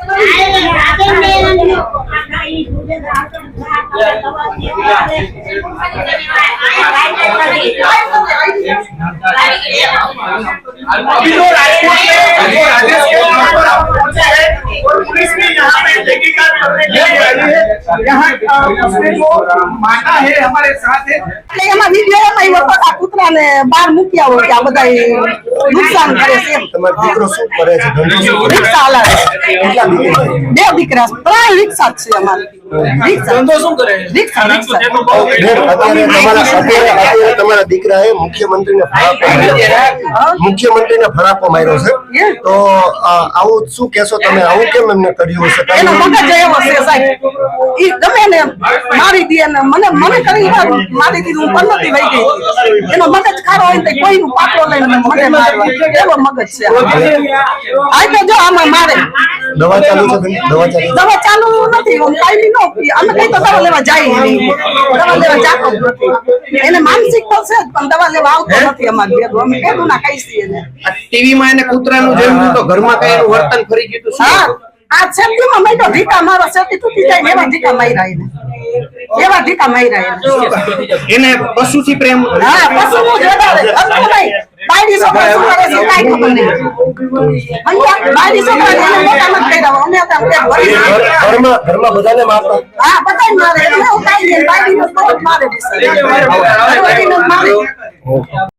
अभी तो राजकोट में राजेश के नाम पर आप पहुँचे हैं। और पुलिस ने यहाँ पे तहकीकात करने के लिए है यहाँ उसने जो माता है हमारे साथ है हम अभी हमारी वीडियो मैं वो पता कुतरा ने बाहर मुकिया हो, क्या बताइए નુકસાન કરે છે તમારો દીકરો શું કરે છે? ધંધો શું કરે છે? રિક્ષા હલાવે કેટલા દીકરા છે? બે દીકરા છે. ત્રણ રિક્ષા છે અમારે. રિક્ષા. શું કરે રિક્ષા રિક્ષા. અત્યારે તમારા અત્યારે અત્યારે તમારા દીકરાએ મુખ્યમંત્રીને ફરાકો માર્યો છે. મુખ્યમંત્રીને ફરાકો માર્યો છે. તો આવું શું કેશો તમે? આવું કેમ એમને કર્યું હશે? એનો મગજ એવો છે સાહેબ. ઈ ગમે ને મારી દે ને મને મને કરી મારી દીધું હું પંદરથી વહી ગઈ. એનો મગજ ખારો હોય કોઈનું પાટલો લઈને મને મારવા. એવો મગજ છે? આ તો જો આમાં મારે. દવા ચાલુ છે? દવા ચાલુ છે? દવા ચાલુ નથી હું કાયમી નો પી. અમે કઈ તો દવા લેવા જાય નહીં. દવા લેવા જાતો નથી. એને માનસિક તો છે જ પણ દવા લેવા આવતો નથી અમારે ભેગો અમે કેદું ના કહીશ એને. ટીવી માં એને કૂતરાનું હતું તો ઘરમાં કઈ એનું વર્તન ફરી ગયું હતું હા? આ છેતીમાં મેં તો ઢીકા મારો છેતી તૂટી જાય ને એવા ઢીકા માર્યા એને. એવા ઢીકા માર્યા એને એને પશુથી પ્રેમ હા વધારે ઘરનું નહીં બાયડી છોકરા શું કરે છે કાંઈ ખબર નહીં અહીંયા બાયડી છોકરા એને મોટા નથી કર્યા. અમે હતા પેટ ભરી ઘર- ઘરમાં ઘરમાં બધાને મારતા. હા બધાય મારે. એને હું કાંઈ નહીં. મારે. બિચારી. મારે.